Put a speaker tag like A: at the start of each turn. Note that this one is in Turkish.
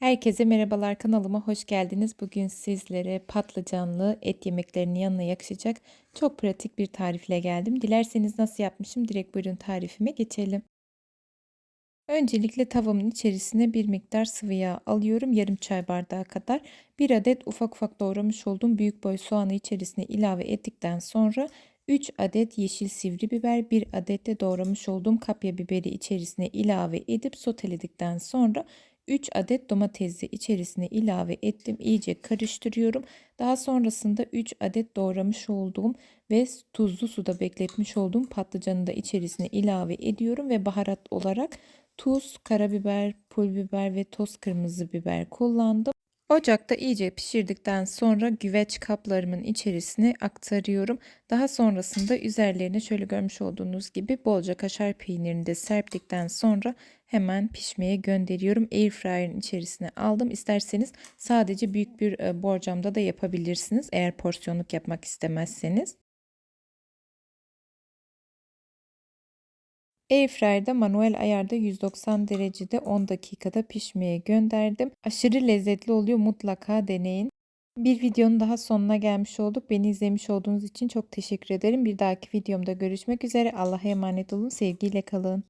A: Herkese merhabalar kanalıma hoş geldiniz. Bugün sizlere patlıcanlı et yemeklerinin yanına yakışacak çok pratik bir tarifle geldim. Dilerseniz nasıl yapmışım direkt buyurun tarifime geçelim. Öncelikle tavamın içerisine bir miktar sıvı yağ alıyorum. Yarım çay bardağı kadar. Bir adet ufak ufak doğramış olduğum büyük boy soğanı içerisine ilave ettikten sonra 3 adet yeşil sivri biber, 1 adet de doğramış olduğum kapya biberi içerisine ilave edip soteledikten sonra 3 adet domatesi içerisine ilave ettim. İyice karıştırıyorum. Daha sonrasında 3 adet doğramış olduğum ve tuzlu suda bekletmiş olduğum patlıcanı da içerisine ilave ediyorum ve baharat olarak tuz, karabiber, pul biber ve toz kırmızı biber kullandım. Ocakta iyice pişirdikten sonra güveç kaplarımın içerisine aktarıyorum. Daha sonrasında üzerlerine şöyle görmüş olduğunuz gibi bolca kaşar peynirini de serptikten sonra hemen pişmeye gönderiyorum. Airfryer'ın içerisine aldım. İsterseniz sadece büyük bir e, borcamda da yapabilirsiniz eğer porsiyonluk yapmak istemezseniz. Airfryer'da manuel ayarda 190 derecede 10 dakikada pişmeye gönderdim. Aşırı lezzetli oluyor mutlaka deneyin. Bir videonun daha sonuna gelmiş olduk. Beni izlemiş olduğunuz için çok teşekkür ederim. Bir dahaki videomda görüşmek üzere. Allah'a emanet olun. Sevgiyle kalın.